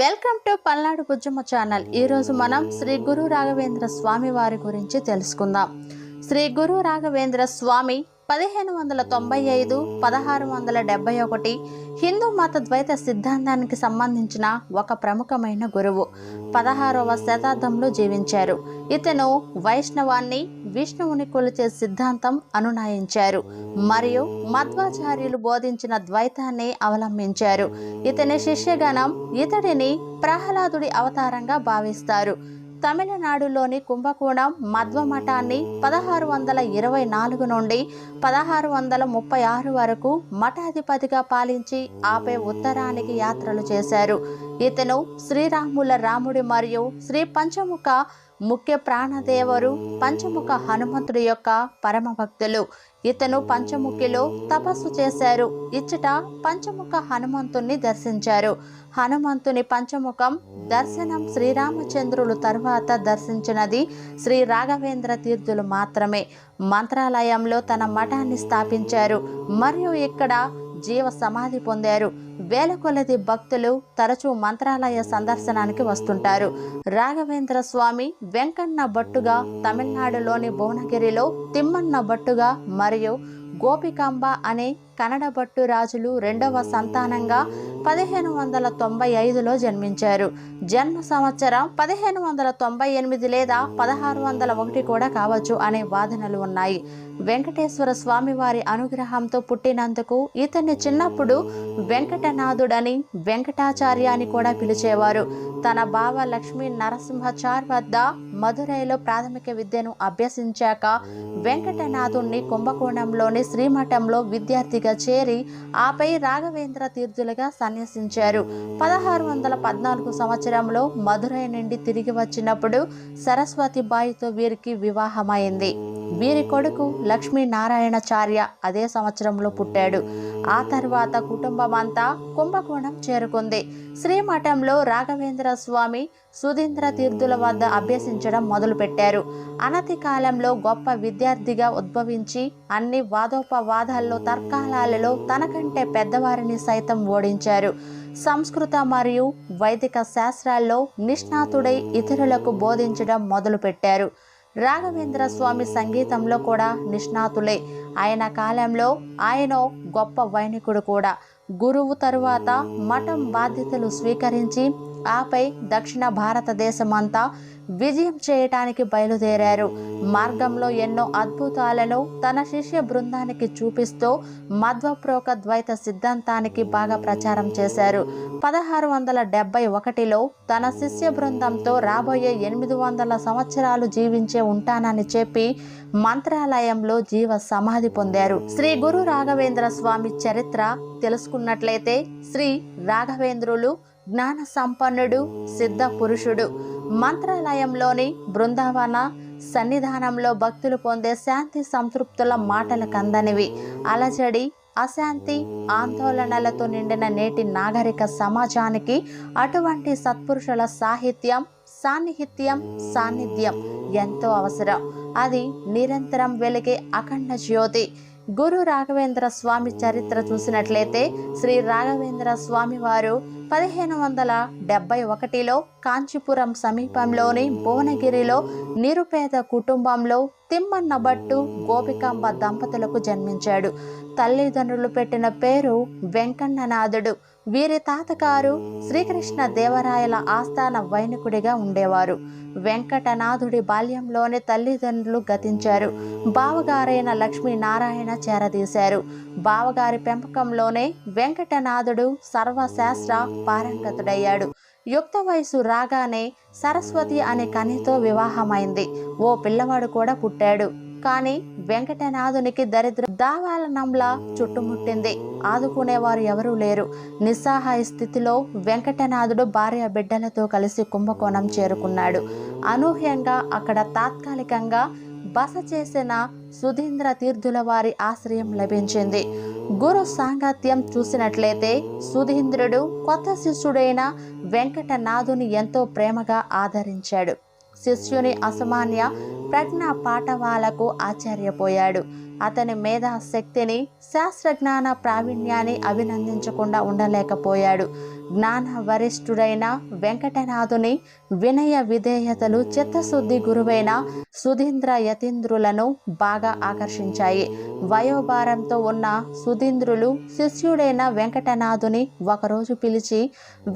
Welcome to Palnadu Bujjamma channel. ఈరోజు మనం శ్రీ గురు రాఘవేంద్ర స్వామి వారి గురించి తెలుసుకుందాం. శ్రీ గురు రాఘవేంద్ర స్వామి పదిహేను వందల తొంభై ఐదు పదహారు వందల డెబ్బై ఒకటి హిందూ మత ద్వైత సిద్ధాంతానికి సంబంధించిన ఒక ప్రముఖమైన గురువు. పదహారవ శతాబ్దంలో జీవించారు. ఇతను వైష్ణవాన్ని విష్ణువుని కొలిచే సిద్ధాంతం అనునాయించారు. మరియు మధ్వాచార్యులు బోధించిన ద్వైతాన్ని అవలంబించారు. ఇతని శిష్యగణం ఇతడిని ప్రహ్లాదుడి అవతారంగా భావిస్తారు. తమిళనాడులోని కుంభకోణం మధ్వ మఠాన్ని పదహారు వందల ఇరవై నాలుగు నుండి పదహారు వందల ముప్పై ఆరు వరకు మఠాధిపతిగా పాలించి ఆపై ఉత్తరానికి యాత్రలు చేశారు. ఇతను శ్రీరాముల రాముడి మరియు శ్రీ పంచముఖ ముఖ్య ప్రాణదేవరు పంచముఖ హనుమంతుడి యొక్క పరమభక్తులు. ఇతను పంచముఖిలో తపస్సు చేశారు. ఇచ్చట పంచముఖ హనుమంతుణ్ణి దర్శించారు. హనుమంతుని పంచముఖం దర్శనం శ్రీరామచంద్రులు తర్వాత దర్శించినది శ్రీ రాఘవేంద్ర తీర్థులు మాత్రమే. మంత్రాలయంలో తన మఠాన్ని స్థాపించారు. మరియు ఇక్కడ జీవ సమాధి పొందారు. వేల కొలది భక్తులు తరచూ మంత్రాలయ సందర్శనానికి వస్తుంటారు. రాఘవేంద్ర స్వామి వెంకన్న భట్టుగా తమిళనాడులోని భువనగిరిలో తిమ్మన్న భట్టుగా మరియు గోపికాంబ అనే కన్నడ భట్టు రాజులు రెండవ సంతానంగా పదిహేను వందల తొంభై ఐదులో జన్మించారు. జన్మ సంవత్సరం పదిహేను వందల తొంభై ఎనిమిది లేదా పదహారు వందల ఒకటి కూడా కావచ్చు అనే వాదనలు ఉన్నాయి. వెంకటేశ్వర స్వామి వారి అనుగ్రహంతో పుట్టినందుకు ఇతన్ని చిన్నప్పుడు వెంకటనాథుడని వెంకటాచార్య అని కూడా పిలిచేవారు. తన బావ లక్ష్మీ నరసింహచార్ వద్ద మధురైలో ప్రాథమిక విద్యను అభ్యసించాక వెంకటనాథుణ్ణి కుంభకోణంలోని శ్రీమఠంలో విద్యార్థిగా చేరి ఆపై రాఘవేంద్ర తీర్థులుగా సన్యసించారు. పదహారు వందల పద్నాలుగు సంవత్సరంలో మధురై నుండి తిరిగి వచ్చినప్పుడు సరస్వతి బాయితో వీరికి వివాహమైంది. వీరి కొడుకు లక్ష్మీనారాయణచార్య అదే సంవత్సరంలో పుట్టాడు. ఆ తర్వాత కుటుంబం అంతా కుంభకోణం చేరుకుంది. శ్రీమఠంలో రాఘవేంద్ర స్వామి సుధీంద్ర తీర్థుల వద్ద అభ్యసించడం మొదలుపెట్టారు. అనతి కాలంలో గొప్ప విద్యార్థిగా ఉద్భవించి అన్ని వాదోపవాదాల్లో తర్కాలలో తనకంటే పెద్దవారిని సైతం ఓడించారు. సంస్కృత మరియు వైదిక శాస్త్రాల్లో నిష్ణాతుడై ఇతరులకు బోధించడం మొదలుపెట్టారు. రాఘవేంద్ర స్వామి సంగీతంలో కూడా నిష్ణాతులే. ఆయన కాలంలో ఆయన గొప్ప వైనికుడు కూడా. గురువు తరువాత మఠం బాధ్యతలు స్వీకరించి ఆపై దక్షిణ భారతదేశమంతా విజయం చేయటానికి బయలుదేరారు. మార్గంలో ఎన్నో అద్భుతాలను తన శిష్య బృందానికి చూపిస్తూ మధ్వప్రోక ద్వైత సిద్ధాంతానికి బాగా ప్రచారం చేశారు. పదహారు వందల డెబ్బై ఒకటిలో తన శిష్య బృందంతో రాబోయే ఎనిమిది వందల సంవత్సరాలు జీవించే ఉంటానని చెప్పి మంత్రాలయంలో జీవ సమాధి పొందారు. శ్రీ గురు రాఘవేంద్ర స్వామి చరిత్ర తెలుసుకున్నట్లయితే శ్రీ రాఘవేంద్రులు జ్ఞాన సంపన్నుడు సిద్ధ పురుషుడు. మంత్రాలయంలోని బృందావన సన్నిధానంలో భక్తులు పొందే శాంతి సంతృప్తుల మాటల కందనివి. అలజడి అశాంతి ఆందోళనలతో నిండిన నేటి నాగరిక సమాజానికి అటువంటి సత్పురుషుల సాహిత్యం సాన్నిహిత్యం సాన్నిధ్యం ఎంతో అవసరం. అది నిరంతరం వెలిగే అఖండ జ్యోతి. గురు రాఘవేంద్ర స్వామి చరిత్ర చూసినట్లయితే శ్రీ రాఘవేంద్ర స్వామి వారు పదిహేను వందల డెబ్బై ఒకటిలో కాంచీపురం సమీపంలోని భువనగిరిలో నిరుపేద కుటుంబంలో తిమ్మన్న భట్టు గోపికాంబ దంపతులకు జన్మించాడు. తల్లిదండ్రులు పెట్టిన పేరు వెంకన్ననాథుడు. వీరి తాతగారు శ్రీకృష్ణ దేవరాయల ఆస్థాన వైనికుడిగా ఉండేవారు. వెంకటనాథుడి బాల్యంలోనే తల్లిదండ్రులు గతించారు. బావగారైన లక్ష్మీనారాయణ చేరదీశారు. బావగారి పెంపకంలోనే వెంకటనాథుడు సర్వశాస్త్ర పారంగతుడయ్యాడు. యుక్త వయసు రాగానే సరస్వతి అనే కనితో వివాహమైంది. ఓ పిల్లవాడు కూడా పుట్టాడు. కానీ వెంకటనాథునికి దరిద్ర దావాలనంలా చుట్టుముట్టింది. ఆదుకునేవారు ఎవరూ లేరు. నిస్సహాయ స్థితిలో వెంకటనాథుడు భార్య బిడ్డలతో కలిసి కుంభకోణం చేరుకున్నాడు. అనూహ్యంగా అక్కడ తాత్కాలికంగా బస చేసిన సుధీంద్ర తీర్థుల వారి ఆశ్రయం లభించింది. గురు సాంగత్యం చూసినట్లయితే సుధీంద్రుడు కొత్త శిష్యుడైన వెంకటనాథుని ఎంతో ప్రేమగా ఆదరించాడు. శిష్యుని అసామాన్య ప్రజ్ఞ పాఠవాలకు ఆశ్చర్యపోయాడు. అతని మేధాశక్తిని శాస్త్రజ్ఞాన ప్రావీణ్యాన్ని అభినందించకుండా ఉండలేకపోయాడు. జ్ఞాన వరిష్ఠుడైన వెంకటనాథుని వినయ విధేయతలు చిత్తశుద్ధి గురువైన సుధీంద్ర యతీంద్రులను బాగా ఆకర్షించాయి. వయోభారంతో ఉన్న సుధీంద్రులు శిష్యుడైన వెంకటనాథుని ఒకరోజు పిలిచి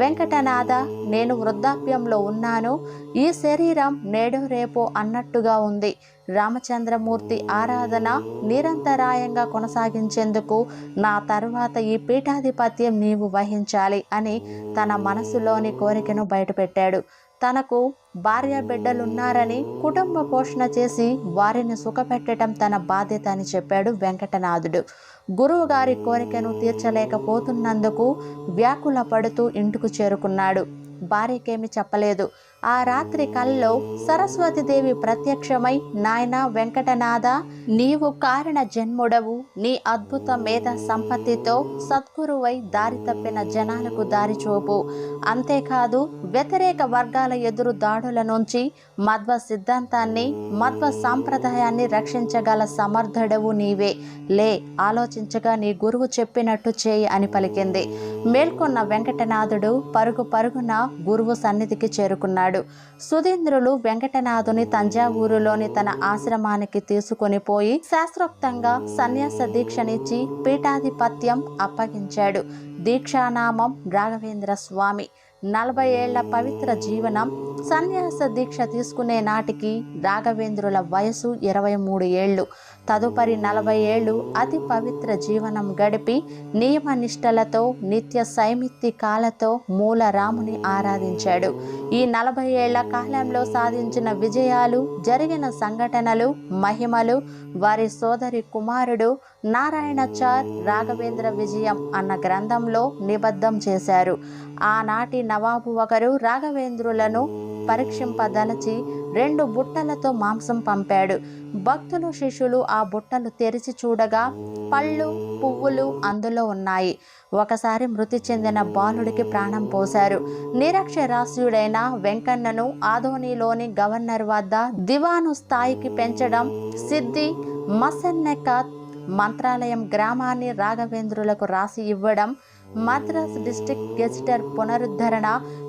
వెంకటనాథ నేను వృద్ధాప్యంలో ఉన్నాను. ఈ శరీరం నేడు రేపు అన్నట్టుగా ఉంది. రామచంద్రమూర్తి ఆరాధన నిరంతరాయంగా కొనసాగించేందుకు నా తర్వాత ఈ పీఠాధిపత్యం నీవు వహించాలి అని తన మనసులోని కోరికను బయటపెట్టాడు. తనకు భార్య బిడ్డలున్నారని కుటుంబ పోషణ చేసి వారిని సుఖపెట్టడం తన బాధ్యత అని చెప్పాడు వెంకటనాథుడు. గురువు గారి కోరికను తీర్చలేకపోతున్నందుకు వ్యాకుల పడుతూ ఇంటికి చేరుకున్నాడు. భార్యకేమి చెప్పలేదు. ఆ రాత్రి కల్లో సరస్వతిదేవి ప్రత్యక్షమై నాయన వెంకటనాథ నీవు కారణ జన్ముడవు. నీ అద్భుత మేధ సంపత్తితో సద్గురువై దారి తప్పిన జనాలకు దారి చూపు. అంతేకాదు వ్యతిరేక వర్గాల ఎదురు దాడుల నుంచి మధ్వ సిద్ధాంతాన్ని మధ్వ సాంప్రదాయాన్ని రక్షించగల సమర్థుడవు నీవే. లే ఆలోచించగా నీ గురువు చెప్పినట్టు చేయి అని పలికింది. మేల్కొన్న వెంకటనాథుడు పరుగు పరుగున గురువు సన్నిధికి చేరుకున్నాడు. సుధీంద్రులు వెంకటనాథుని తంజావూరులోని తన ఆశ్రమానికి తీసుకుని పోయి శాస్త్రోక్తంగా సన్యాస దీక్షనిచ్చి పీఠాధిపత్యం అప్పగించాడు. దీక్షానామం రాఘవేంద్ర స్వామి నలభై ఏళ్ళ పవిత్ర జీవనం సన్యాస దీక్ష తీసుకునే నాటికి రాఘవేంద్రుల వయసు ఇరవై మూడు ఏళ్ళు. తదుపరి నలభై ఏళ్ళు అతి పవిత్ర జీవనం గడిపి నియమ నిష్ఠలతో నిత్య సైమిత్తికాలతో మూల రాముని ఆరాధించాడు. ఈ నలభై ఏళ్ళ కాలంలో సాధించిన విజయాలు జరిగిన సంఘటనలు మహిమలు వారి సోదరి కుమారుడు నారాయణచార్ రాఘవేంద్ర విజయం అన్న గ్రంథంలో నిబద్ధం చేశారు. ఆనాటి నవాబు ఒకరు రాఘవేంద్రులను పరీక్షింపదలచి రెండు బుట్టలతో మాంసం పంపాడు. భక్తులు శిష్యులు ఆ బుట్టలు తెరిచి చూడగా పళ్ళు పువ్వులు అందులో ఉన్నాయి. ఒకసారి మృతి చెందిన బాలుడికి ప్రాణం పోశారు. నిరక్షరాస్యుడైన వెంకన్నను ఆధోనిలోని గవర్నర్ వద్ద దివాను స్థాయికి పెంచడం సిద్ధి మసన్నెకాత్ మంత్రాలయం గ్రామాన్ని రాఘవేంద్రులకు రాసి ఇవ్వడం మద్రాస్ డిస్ట్రిక్ట్ గెజిటర్ పునరుద్ధరణ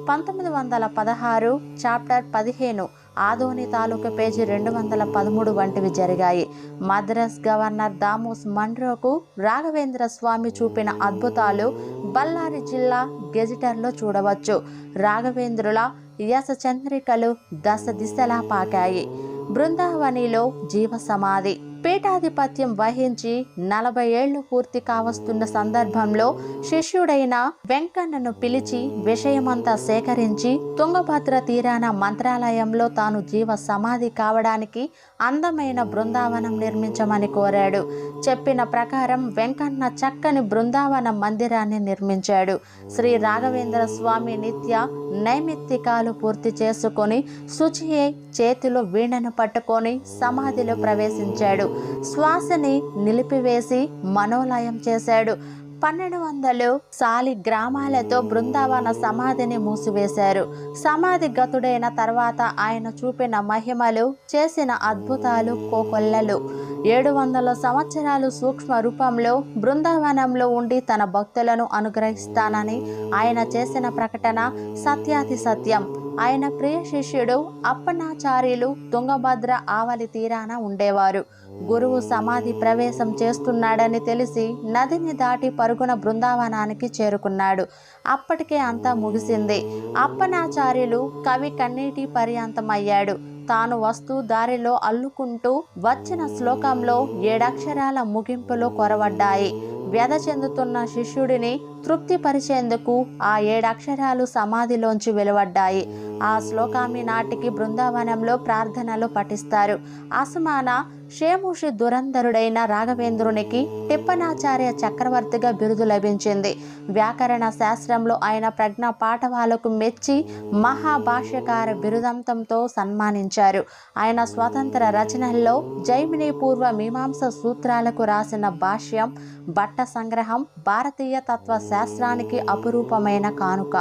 పంతొమ్మిది వందల పదహారు చాప్టర్ పదిహేను ఆదోని తాలూకా పేజీ రెండు వందల పదమూడు వంటివి జరిగాయి. మద్రాస్ గవర్నర్ దామోస్ మండ్రోకు రాఘవేంద్ర స్వామి చూపిన అద్భుతాలు బళ్ళారి జిల్లా గెజిటర్లో చూడవచ్చు. రాఘవేంద్రుల యశ చంద్రికలు దశ దిశలా పాకాయి. బృందావనిలో జీవ సమాధి పీఠాధిపత్యం వహించి నలభై ఏళ్ళు పూర్తి కావస్తున్న సందర్భంలో శిష్యుడైన వెంకన్నను పిలిచి విషయమంతా సేకరించి తుంగభద్ర తీరాన మంత్రాలయంలో తాను జీవ సమాధి కావడానికి అందమైన బృందావనం నిర్మించమని కోరాడు. చెప్పిన ప్రకారం వెంకన్న చక్కని బృందావన మందిరాన్ని నిర్మించాడు. శ్రీ రాఘవేంద్ర స్వామి నిత్య నైమిత్తికాలు పూర్తి చేసుకొని శుచియే చేతిలో వీణను పట్టుకొని సమాధిలో ప్రవేశించాడు. శ్వాసని నిలిపివేసి మనోలయం చేశాడు. పన్నెండు వందలు సాలి గ్రామాలతో బృందావన సమాధిని మూసివేశారు. సమాధి గతుడైన తర్వాత ఆయన చూపిన మహిమలు చేసిన అద్భుతాలు కోకొల్లలు. ఏడు వందల సంవత్సరాలు సూక్ష్మ రూపంలో బృందావనంలో ఉండి తన భక్తులను అనుగ్రహిస్తానని ఆయన చేసిన ప్రకటన సత్యాతి సత్యం ఆయన ప్రియ శిష్యుడు అప్పనాచార్యులు తుంగభద్ర ఆవలి తీరాన ఉండేవారు. గురువు సమాధి ప్రవేశం చేస్తున్నాడని తెలిసి నదిని దాటి పరుగున బృందావనానికి చేరుకున్నాడు. అప్పటికే అంతా ముగిసింది. అప్పనాచార్యులు కవి కన్నీటి పర్యంతమయ్యాడు. తాను వస్తూ దారిలో అల్లుకుంటూ వచ్చిన శ్లోకంలో ఏడక్షరాల ముగింపులో కొరవడ్డాయి. వ్యధ చెందుతున్న శిష్యుడిని తృప్తిపరిచేందుకు ఆ ఏడక్షరాలు సమాధిలోంచి వెలువడ్డాయి. ఆ శ్లోకామి నాటికి బృందావనంలో ప్రార్థనలు పఠిస్తారు. అసమాన షేముషి దురంధరుడైన రాఘవేంద్రునికి టిప్పనాచార్య చక్రవర్తిగా బిరుదు లభించింది. వ్యాకరణ శాస్త్రంలో ఆయన ప్రజ్ఞ పాఠవాలకు మెచ్చి మహాభాష్యకార బిరుదంతంతో సన్మానించారు. ఆయన స్వతంత్ర రచనల్లో జైమిని పూర్వ మీమాంస సూత్రాలకు రాసిన భాష్యం బట్ట సంగ్రహం భారతీయ తత్వ శాస్త్రానికి అపురూపమైన కానుక.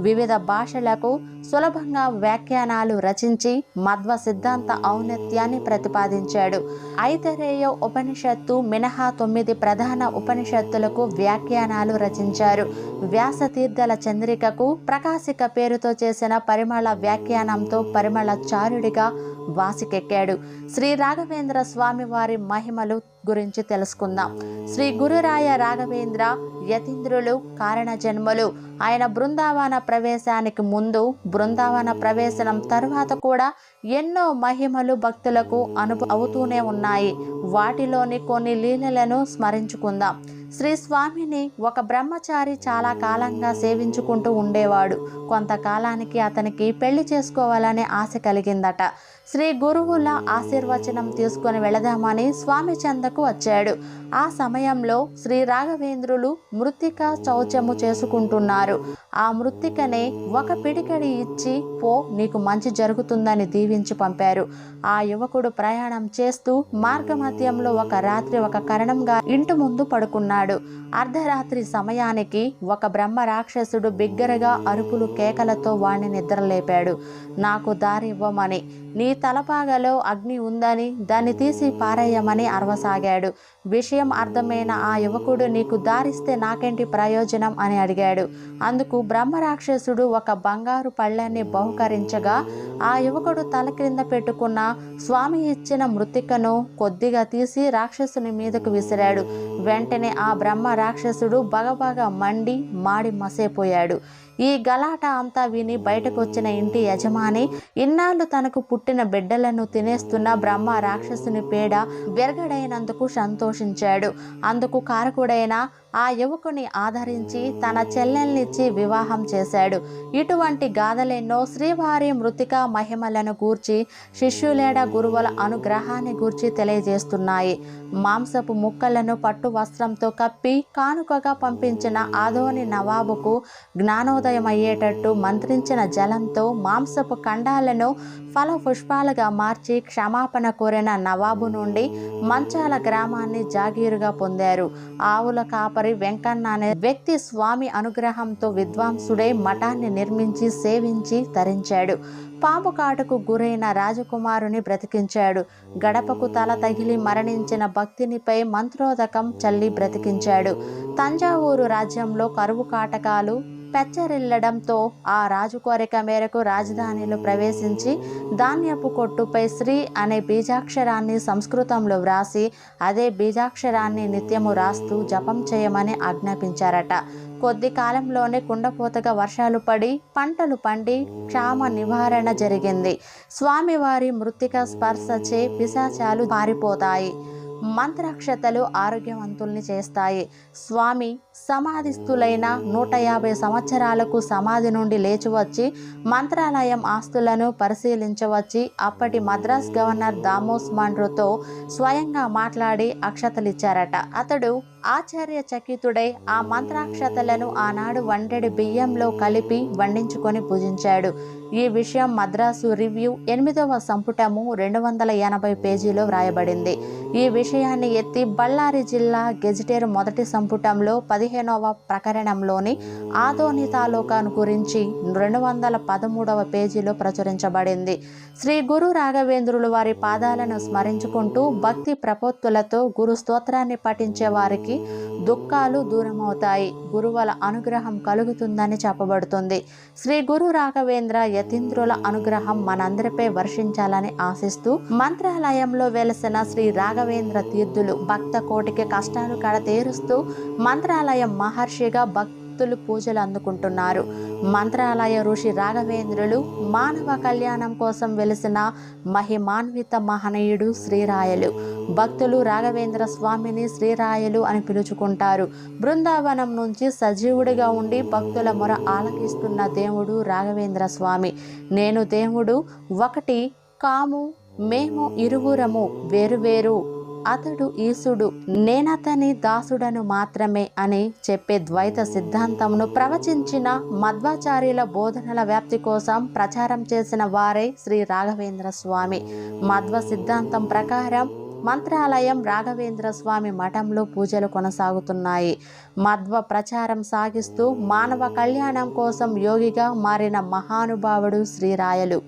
వివిధ భాషలకు సులభంగా వ్యాఖ్యానాలు రచించి మధ్వ సిద్ధాంత ఔన్నత్యాన్ని ప్రతిపాదించాడు. ఐతరేయ ఉపనిషత్తు మినహా తొమ్మిది ప్రధాన ఉపనిషత్తులకు వ్యాఖ్యానాలు రచించారు. వ్యాసతీర్థల చంద్రికకు ప్రకాశిక పేరుతో చేసిన పరిమళ వ్యాఖ్యానంతో పరిమళ చారుడిగా వాసికెక్కాడు. శ్రీ రాఘవేంద్ర స్వామి వారి మహిమలు గురించి తెలుసుకుందాం. శ్రీ గురురాయ రాఘవేంద్ర యతీంద్రులు కారణ జన్మలు. ఆయన బృందావన ప్రవేశానికి ముందు బృందావన ప్రవేశనం తర్వాత కూడా ఎన్నో మహిమలు భక్తులకు అనుభవ అవుతూనే ఉన్నాయి. వాటిలోని కొన్ని లీలలను స్మరించుకుందాం. శ్రీ స్వామిని ఒక బ్రహ్మచారి చాలా కాలంగా సేవించుకుంటూ ఉండేవాడు. కొంతకాలానికి అతనికి పెళ్ళి చేసుకోవాలనే ఆశ కలిగిందట. శ్రీ గురువుల ఆశీర్వచనం తీసుకొని వెళదామని స్వామి చెందకు వచ్చాడు. ఆ సమయంలో శ్రీ రాఘవేంద్రులు మృత్తిక శౌచము చేసుకుంటున్నారు. ఆ మృత్తికనే ఒక పిడికడి ఇచ్చి పో నీకు మంచి జరుగుతుందని దీవించి పంపారు. ఆ యువకుడు ప్రయాణం చేస్తూ మార్గమధ్యంలో ఒక రాత్రి ఒక కరణంగా ఇంటి ముందు పడుకున్నాడు. అర్ధరాత్రి సమయానికి ఒక బ్రహ్మ రాక్షసుడు బిగ్గరగా అరుపులు కేకలతో వాణ్ణి నిద్రలేపాడు. నాకు దారి ఇవ్వమని నీ తలపాగలో అగ్ని ఉందని దాన్ని తీసి పారేయమని అరవసాగాడు. విషయం అర్థమైన ఆ యువకుడు నీకు దారిస్తే నాకేంటి ప్రయోజనం? అని అడిగాడు. అందుకు బ్రహ్మ రాక్షసుడు ఒక బంగారు పళ్ళాన్ని బహుకరించగా ఆ యువకుడు తల క్రింద పెట్టుకున్న స్వామి ఇచ్చిన మృతికను కొద్దిగా తీసి రాక్షసుని మీదకు విసిరాడు. వెంటనే ఆ బ్రహ్మ రాక్షసుడు బగబగ మండి మాడి మసేపోయాడు. ఈ గలాట అంతా విని బయటకు వచ్చిన ఇంటి యజమాని ఇన్నాళ్ళు తనకు పుట్టిన బిడ్డలను తినేస్తున్న బ్రహ్మ రాక్షసుని పేడ బెరగడైనందుకు సంతోషించాడు. అందుకు కారకుడైన ఆ యువకుని ఆదరించి తన చెల్లెల్నిచ్చి వివాహం చేశాడు. ఇటువంటి గాథలెన్నో శ్రీవారి మృతిక మహిమలను గూర్చి శిష్యులేడ గురువుల అనుగ్రహాన్ని గూర్చి తెలియజేస్తున్నాయి. మాంసపు ముక్కలను పట్టు వస్త్రంతో కప్పి కానుకగా పంపించిన ఆదోని నవాబుకు జ్ఞానోదయం అయ్యేటట్టు మంత్రించిన జలంతో మాంసపు ఖండాలను ఫల పుష్పాలుగా మార్చి క్షమాపణ కోరిన నవాబు నుండి మంచాల గ్రామాన్ని జాగీరుగా పొందారు. ఆవుల కాపరి వెంకన్న అనే వ్యక్తి స్వామి అనుగ్రహంతో విద్వాంసుడై మఠాన్ని నిర్మించి సేవించి తరించాడు. పాము కాటుకు గురైన రాజకుమారుని బ్రతికించాడు. గడపకు తల తగిలి మరణించిన భక్తినిపై మంత్రోదకం చల్లి బ్రతికించాడు. తంజావూరు రాజ్యంలో కరువు కాటకాలు పెచ్చరిల్లడంతో ఆ రాజు కోరిక మేరకు రాజధానిలో ప్రవేశించి ధాన్యపు కొట్టుపై శ్రీ అనే బీజాక్షరాన్ని సంస్కృతంలో వ్రాసి అదే బీజాక్షరాన్ని నిత్యము రాస్తూ జపం చేయమని ఆజ్ఞాపించారట. కొద్ది కాలంలోనే కుండపోతగా వర్షాలు పడి పంటలు పండి క్షామ నివారణ జరిగింది. స్వామివారి మృతిక స్పర్శచే పిశాచాలు పారిపోతాయి. మంత్రాక్షతలు ఆరోగ్యవంతుల్ని చేస్తాయి. స్వామి సమాధిస్థులైన నూట యాభై సంవత్సరాలకు సమాధి నుండి లేచివచ్చి మంత్రాలయం ఆస్తులను పరిశీలించవచ్చి అప్పటి మద్రాస్ గవర్నర్ దామోస్ మండ్రుతో స్వయంగా మాట్లాడి అక్షతలిచ్చారట. అతడు ఆచార్య చకితుడై ఆ మంత్రాక్షతలను ఆనాడు వండెడి బియ్యంలో కలిపి వండించుకొని పూజించాడు. ఈ విషయం మద్రాసు రివ్యూ ఎనిమిదవ సంపుటము రెండు వందల ఎనభై పేజీలో వ్రాయబడింది. ఈ విషయాన్ని ఎత్తి బళ్ళారి జిల్లా గెజిటేర్ మొదటి సంపుటంలో పది పదిహేనవ ప్రకరణంలోని ఆదోని తాలూకాను గురించి రెండు వందల పదమూడవ పేజీలో ప్రచురించబడింది. శ్రీ గురు రాఘవేంద్రులు వారి పాదాలను స్మరించుకుంటూ భక్తి ప్రపోత్తులతో గురు స్తోత్రాన్ని పఠించే వారికి దుఃఖాలు దూరమవుతాయి. గురువుల అనుగ్రహం కలుగుతుందని చెప్పబడుతుంది. శ్రీ గురు రాఘవేంద్ర యతీంద్రుల అనుగ్రహం మనందరిపై వర్షించాలని ఆశిస్తూ మంత్రాలయంలో వెలసిన శ్రీ రాఘవేంద్ర తీర్థులు భక్త కోటికి కష్టాలు కడతీరుస్తూ మంత్రాలయం మహర్షిగా భక్తులు పూజలు అందుకుంటున్నారు. మంత్రాలయ ఋషి రాఘవేంద్రులు మానవ కళ్యాణం కోసం వెలిసిన మహిమాన్విత మహనీయుడు శ్రీరాయలు. భక్తులు రాఘవేంద్ర స్వామిని శ్రీరాయలు అని పిలుచుకుంటారు. బృందావనం నుంచి సజీవుడిగా ఉండి భక్తుల మొర ఆలకిస్తున్న దేవుడు రాఘవేంద్ర స్వామి. నేను దేవుడు ఒకటి కాము మేము ఇరువురము వేరువేరు అతడు ఈసుడు నేనతని దాసుడను మాత్రమే అని చెప్పే ద్వైత సిద్ధాంతమును ప్రవచించిన మధ్వాచార్యుల బోధనల వ్యాప్తి కోసం ప్రచారం చేసిన వారే శ్రీ రాఘవేంద్ర స్వామి. మధ్వ సిద్ధాంతం ప్రకారం మంత్రాలయం రాఘవేంద్ర స్వామి మఠంలో పూజలు కొనసాగుతున్నాయి. మధ్వ ప్రచారం సాగిస్తూ మానవ కళ్యాణం కోసం యోగిగా మారిన మహానుభావుడు శ్రీరాయలు.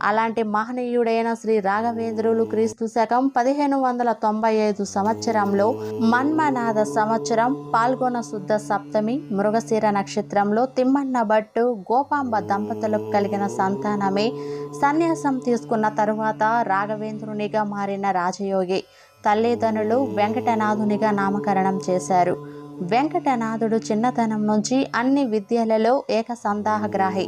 అలాంటి మహనీయుడైన శ్రీ రాఘవేంద్రులు క్రీస్తు శకం పదిహేను వందల తొంభై ఐదు సంవత్సరంలో మన్మనాథ సంవత్సరం పాల్గొన శుద్ధ సప్తమి మృగశిర నక్షత్రంలో తిమ్మన్న భట్టు గోపాంబ దంపతులకు కలిగిన సంతానమే సన్యాసం తీసుకున్న తరువాత రాఘవేంద్రునిగా మారిన రాజయోగి తల్లిదండ్రులు వెంకటనాథునిగా నామకరణం చేశారు. వెంకటనాథుడు చిన్నతనం నుంచి అన్ని విద్యలలో ఏక సందాహగ్రాహి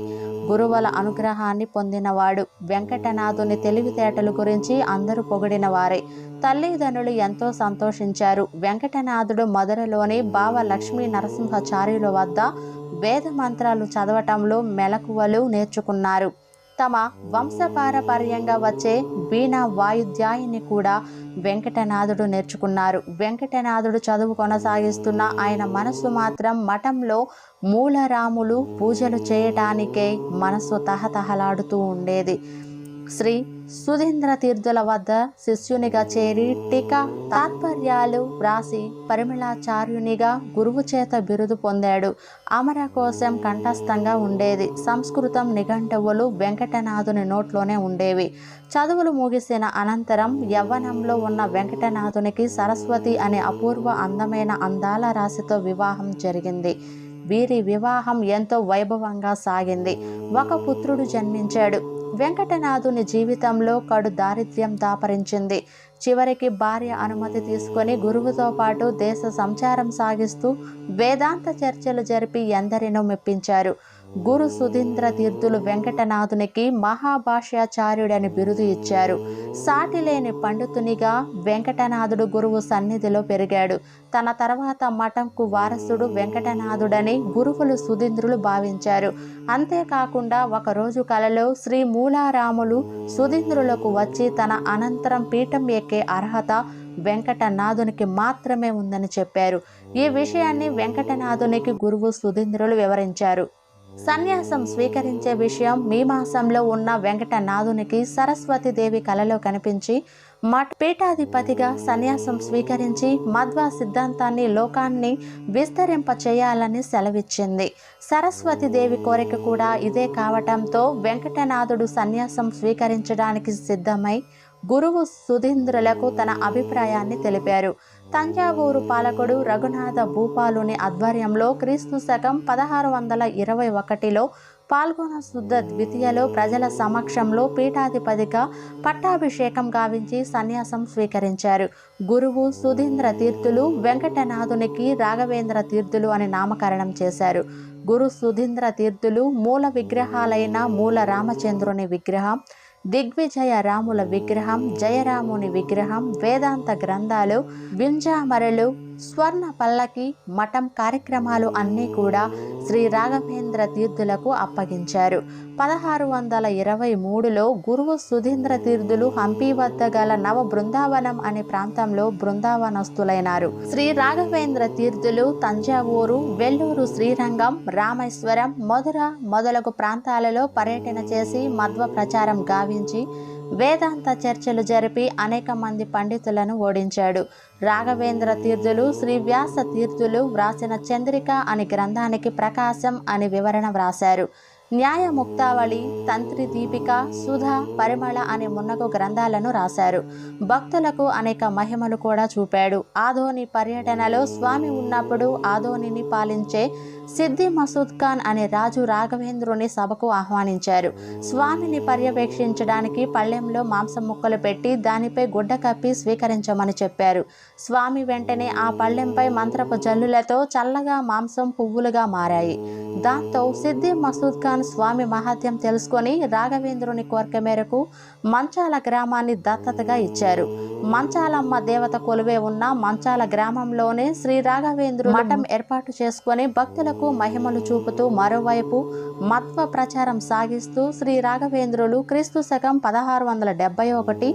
గురువుల అనుగ్రహాన్ని పొందినవాడు. వెంకటనాథుని తెలివితేటల గురించి అందరూ పొగిడిన వారే తల్లిదండ్రులు ఎంతో సంతోషించారు. వెంకటనాథుడు మధురలోని బావ లక్ష్మీ నరసింహాచార్యుల వద్ద వేద మంత్రాలు చదవటంలో మెలకువలు నేర్చుకున్నారు. తమ వంశపారపర్యంగా వచ్చే వీణా వాయుద్యాయిని కూడా వెంకటనాథుడు నేర్చుకున్నారు. వెంకటనాథుడు చదువు కొనసాగిస్తున్న ఆయన మనస్సు మాత్రం మఠంలో మూలరాములు పూజలు చేయటానికే మనస్సు తహతహలాడుతూ ఉండేది. శ్రీ సుధీంద్ర తీర్థుల వద్ద శిష్యునిగా చేరి టీకా తాత్పర్యాలు వ్రాసి పరిమళాచార్యునిగా గురువు చేత బిరుదు పొందాడు. అమర కోసం కంఠస్థంగా ఉండేది. సంస్కృతం నిఘంటువులు వెంకటనాథుని నోట్లోనే ఉండేవి. చదువులు ముగిసిన అనంతరం యవ్వనంలో ఉన్న వెంకటనాథునికి సరస్వతి అనే అపూర్వ అందమైన అందాల రాశితో వివాహం జరిగింది. వీరి వివాహం ఎంతో వైభవంగా సాగింది. ఒక పుత్రుడు జన్మించాడు. వెంకటనాథుని జీవితంలో కడు దారిద్ర్యం దాపరించింది. చివరికి భార్య అనుమతి తీసుకొని గురువుతో పాటు దేశ సంచారం సాగిస్తూ వేదాంత చర్చలు జరిపి ఎందరినో మెప్పించారు. గురు సుధీంద్ర తీర్థులు వెంకటనాథునికి మహాభాష్యాచార్యుడని బిరుదు ఇచ్చారు. సాటిలేని పండితునిగా వెంకటనాథుడు గురువు సన్నిధిలో పెరిగాడు. తన తర్వాత మఠంకు వారసుడు వెంకటనాథుడని గురువులు సుధీంద్రులు భావించారు. అంతేకాకుండా ఒకరోజు కలలో శ్రీ మూలారాములు సుధీంద్రులకు వచ్చి తన అనంతరం పీఠం ఎక్కే అర్హత వెంకటనాథునికి మాత్రమే ఉందని చెప్పారు. ఈ విషయాన్ని వెంకటనాథునికి గురువు సుధీంద్రులు వివరించారు. సన్యాసం స్వీకరించే విషయం మీమాసంలో ఉన్న వెంకటనాథునికి సరస్వతీదేవి కలలో కనిపించి మఠ పీఠాధిపతిగా సన్యాసం స్వీకరించి మధ్వ సిద్ధాంతాన్ని లోకాన్ని విస్తరింప చేయాలని సెలవిచ్చింది. సరస్వతీదేవి కోరిక కూడా ఇదే కావటంతో వెంకటనాథుడు సన్యాసం స్వీకరించడానికి సిద్ధమై గురువు సుధీంద్రులకు తన అభిప్రాయాన్ని తెలిపారు. తంజావూరు పాలకుడు రఘునాథ భూపాలుని ఆధ్వర్యంలో క్రీస్తు శకం పదహారు వందల ఇరవై ఒకటిలో పాల్గొన శుద్ధ ద్వితీయలో ప్రజల సమక్షంలో పీఠాధిపతిగా పట్టాభిషేకం గావించి సన్యాసం స్వీకరించారు. గురువు సుధీంద్ర తీర్థులు వెంకటనాథునికి రాఘవేంద్ర తీర్థులు అని నామకరణం చేశారు. గురు సుధీంద్ర తీర్థులు మూల విగ్రహాలైన మూల రామచంద్రుని విగ్రహం దిగ్విజయ రాముల విగ్రహం జయరాముని విగ్రహం వేదాంత గ్రంథాలు వింజామరలు స్వర్ణ పల్లకి మఠం కార్యక్రమాలు అన్నీ కూడా శ్రీ రాఘవేంద్ర తీర్థులకు అప్పగించారు. పదహారు వందల ఇరవై మూడులో గురువు సుధీంద్ర తీర్థులు హంపి వద్ద గల నవ బృందావనం అనే ప్రాంతంలో బృందావనస్తులైనారు. శ్రీ రాఘవేంద్ర తీర్థులు తంజావూరు వెల్లూరు శ్రీరంగం రామేశ్వరం మధుర మొదలగు ప్రాంతాలలో పర్యటన చేసి మధ్వ ప్రచారం గావించి వేదాంత చర్చలు జరిపి అనేక మంది పండితులను ఓడించాడు. రాఘవేంద్ర తీర్థులు శ్రీ వ్యాస తీర్థులు వ్రాసిన చంద్రిక అనే గ్రంథానికి ప్రకాశం అని వివరణ వ్రాశారు. న్యాయ ముక్తావళి తంత్రి దీపిక సుధ పరిమళ అనే మున్నగు గ్రంథాలను రాశారు. భక్తులకు అనేక మహిమలు కూడా చూపాడు. ఆదోని పర్యటనలో స్వామి ఉన్నప్పుడు ఆదోనిని పాలించే సిద్ధి మసూద్ ఖాన్ అనే రాజు రాఘవేంద్రుని సభకు ఆహ్వానించారు. స్వామిని పర్యవేక్షించడానికి పళ్ళెంలో మాంసం ముక్కలు పెట్టి దానిపై గుడ్డ కప్పి స్వీకరించమని చెప్పారు. స్వామి వెంటనే ఆ పళ్ళెంపై మంత్రపు జల్లులతో చల్లగా మాంసం పువ్వులుగా మారాయి. దాంతో సిద్ధి మసూద్ ఖాన్ స్వామి మహాత్యం తెలుసుకొని రాఘవేంద్రుని కోరిక మేరకు మంచాల గ్రామాన్ని దత్తతగా ఇచ్చారు. మంచాలమ్మ దేవత కొలువే ఉన్న మంచాల గ్రామంలోనే శ్రీ రాఘవేంద్రుడు మఠం ఏర్పాటు చేసుకొని భక్తులకు మహిమలు చూపుతూ మరోవైపు మత్వ ప్రచారం సాగిస్తూ శ్రీ రాఘవేంద్రులు క్రీస్తు శకం పదహారు వందల డెబ్బై ఒకటి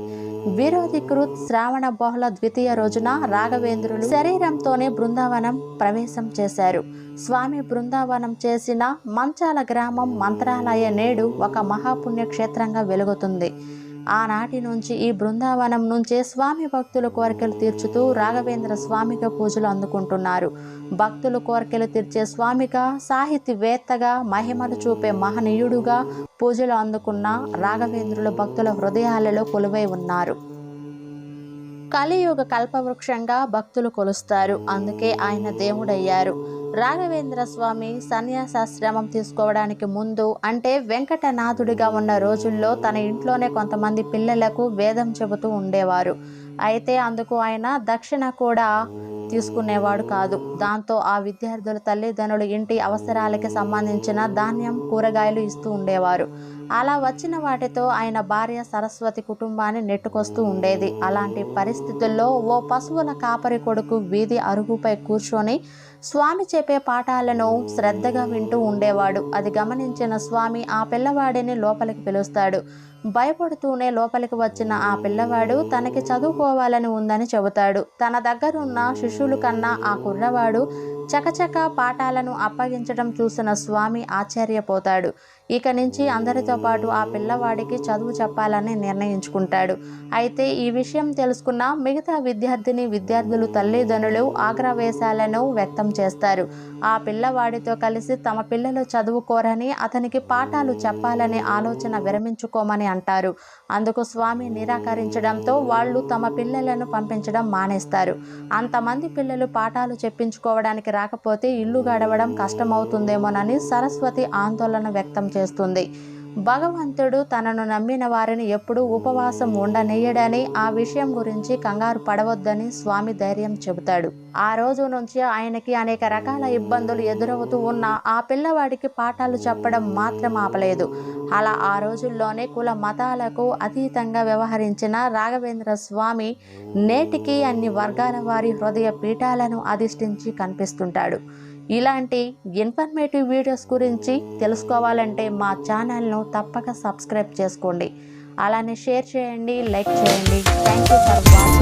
విరోధికృత్ శ్రావణ బహుళ ద్వితీయ రోజున రాఘవేంద్రులు శరీరంతోనే బృందావనం ప్రవేశం చేశారు. స్వామి బృందావనం చేసిన మంచాల గ్రామం మంత్రాలయ నేడు ఒక మహాపుణ్యక్షేత్రంగా వెలుగుతుంది. ఆనాటి నుంచి ఈ బృందావనం నుంచే స్వామి భక్తుల కోరికలు తీర్చుతూ రాఘవేంద్ర స్వామిగా పూజలు అందుకుంటున్నారు. భక్తుల కోరికలు తీర్చే స్వామిగా సాహితీవేత్తగా మహిమలు చూపే మహనీయుడుగా పూజలు అందుకున్న రాఘవేంద్రుల భక్తుల హృదయాలలో కొలువై ఉన్నారు. కలియుగ కల్పవృక్షంగా భక్తులు కొలుస్తారు. అందుకే ఆయన దేవుడయ్యారు. రాఘవేంద్ర స్వామి సన్యాసాశ్రమం తీసుకోవడానికి ముందు అంటే వెంకటనాథుడిగా ఉన్న రోజుల్లో తన ఇంట్లోనే కొంతమంది పిల్లలకు వేదం చెబుతూ ఉండేవారు. అయితే అందుకు ఆయన దక్షిణ కూడా తీసుకునేవాడు కాదు. దాంతో ఆ విద్యార్థుల తల్లిదండ్రులు ఇంటి అవసరాలకి సంబంధించిన ధాన్యం కూరగాయలు ఇస్తూ ఉండేవారు. అలా వచ్చిన వాటితో ఆయన భార్య సరస్వతి కుటుంబాన్ని నెట్టుకొస్తూ ఉండేది. అలాంటి పరిస్థితుల్లో ఓ పశువుల కాపరి కొడుకు వీధి అరుగుపై కూర్చొని స్వామి చెప్పే పాఠాలను శ్రద్ధగా వింటూ ఉండేవాడు. అది గమనించిన స్వామి ఆ పిల్లవాడిని లోపలికి పిలుస్తాడు. భయపడుతూనే లోపలికి వచ్చిన ఆ పిల్లవాడు తనకి చదువుకోవాలని ఉందని చెబుతాడు. తన దగ్గరున్న శిష్యులు కన్నా ఆ కుర్రవాడు చకచక పాఠాలను అప్పగించడం చూసిన స్వామి ఆశ్చర్యపోతాడు. ఇక నుంచి అందరితో పాటు ఆ పిల్లవాడికి చదువు చెప్పాలని నిర్ణయించుకుంటాడు. అయితే ఈ విషయం తెలుసుకున్న మిగతా విద్యార్థిని విద్యార్థులు తల్లిదండ్రులు ఆగ్రవేశాలను వ్యక్తం చేస్తారు. ఆ పిల్లవాడితో కలిసి తమ పిల్లలు చదువుకోరని అతనికి పాఠాలు చెప్పాలనే ఆలోచన విరమించుకోమని అంటారు. అందుకు స్వామి నిరాకరించడంతో వాళ్ళు తమ పిల్లలను పంపించడం మానేస్తారు. అంతమంది పిల్లలు పాఠాలు చెప్పించుకోవడానికి రాకపోతే ఇల్లు గడవడం కష్టమవుతుందేమోనని సరస్వతి ఆందోళన వ్యక్తం చేస్తుంది. భగవంతుడు తనను నమ్మిన వారిని ఎప్పుడూ ఉపవాసం ఉండనీయడని ఆ విషయం గురించి కంగారు పడవద్దని స్వామి ధైర్యం చెబుతాడు. ఆ రోజు నుంచి ఆయనకి అనేక రకాల ఇబ్బందులు ఎదురవుతూ ఉన్న ఆ పిల్లవాడికి పాఠాలు చెప్పడం మాత్రం ఆపలేదు. అలా ఆ రోజుల్లోనే కుల మతాలకు అతీతంగా వ్యవహరించిన రాఘవేంద్ర స్వామి నేటికి అన్ని వర్గాల వారి హృదయ పీఠాలను అధిష్ఠించి కనిపిస్తుంటాడు. ఇలాంటి ఇన్ఫర్మేటివ్ వీడియోస్ గురించి తెలుసుకోవాలంటే మా ఛానల్ను తప్పక సబ్స్క్రైబ్ చేసుకోండి. అలానే షేర్ చేయండి లైక్ చేయండి. Thank you for watching